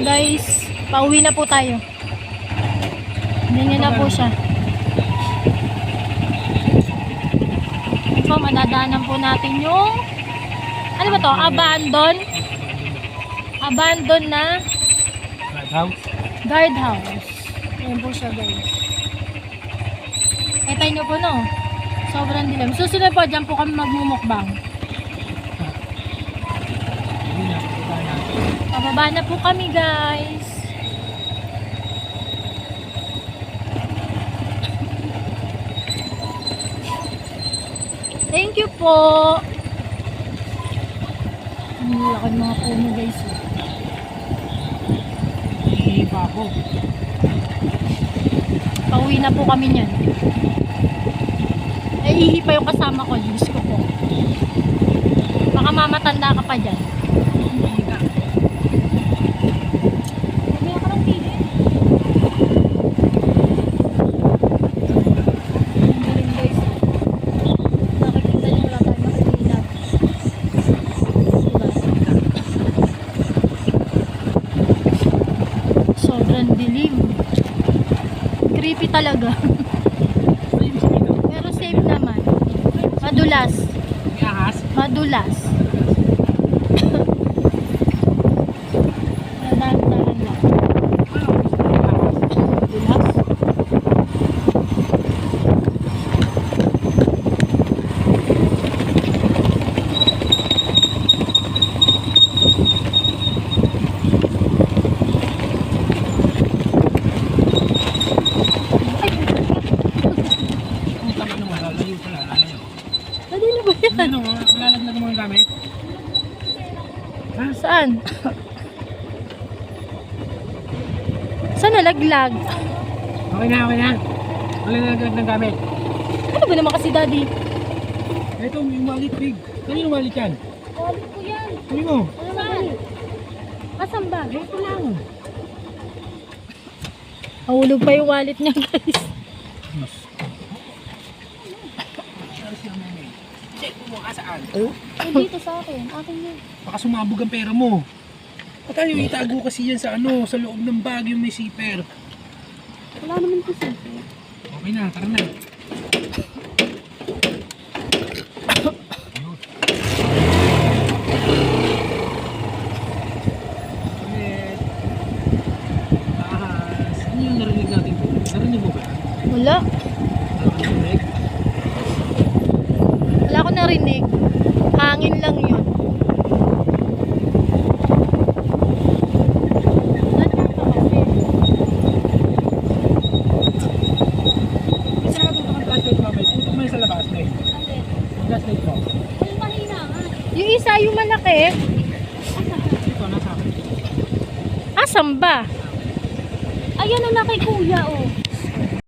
guys, pauwi na po tayo. Hindi na po siya. So, madadaanan po natin yung ano ba to? Abandon? Abandon na House. guardhouse. Ayan po siya guys. Kita nyo po no? Sobrang dilim. Susunod po, dyan po kami magmumukbang. Hindi na, punta natin. Pababa na po kami guys. Thank you po. Ang laki mga puno guys. Hihingi pa ako. Pauwi na po kami niyan. Eh, ihi pa yung kasama ko. Diyos ko po. Baka mamatanda ka pa dyan. Hihingi ka. Sobrang dilim. Creepy talaga. Pero safe naman. Madulas. Madulas. Ano, malalaglag mo ang gamit? Ha? Saan? Saan nalaglag? Okay na, okay na. Wala na nalaglag ng gamit. Ano ba naman kasi daddy? Ito, yung wallet big. Kanino wallet yan? Wallet ko yan. Kunin mo. Ano Saan? Asan ba? Ito lang. Nahulog pa yung wallet niya guys. Check mo ka saan. Eh, dito sa akin. Akin yun. Baka sumabog ang pera mo. O tayo, itago kasi yan sa ano, sa loob ng bag yung may zipper. Wala naman kasi. Okay na, tara na. Yung narinig natin po? Narinig mo ba? Wala. Narinig? Wala ko narinig. Hangin lang yun. Yung isa, yung malaki. Asan ba? Ayan ang laki kuya oh.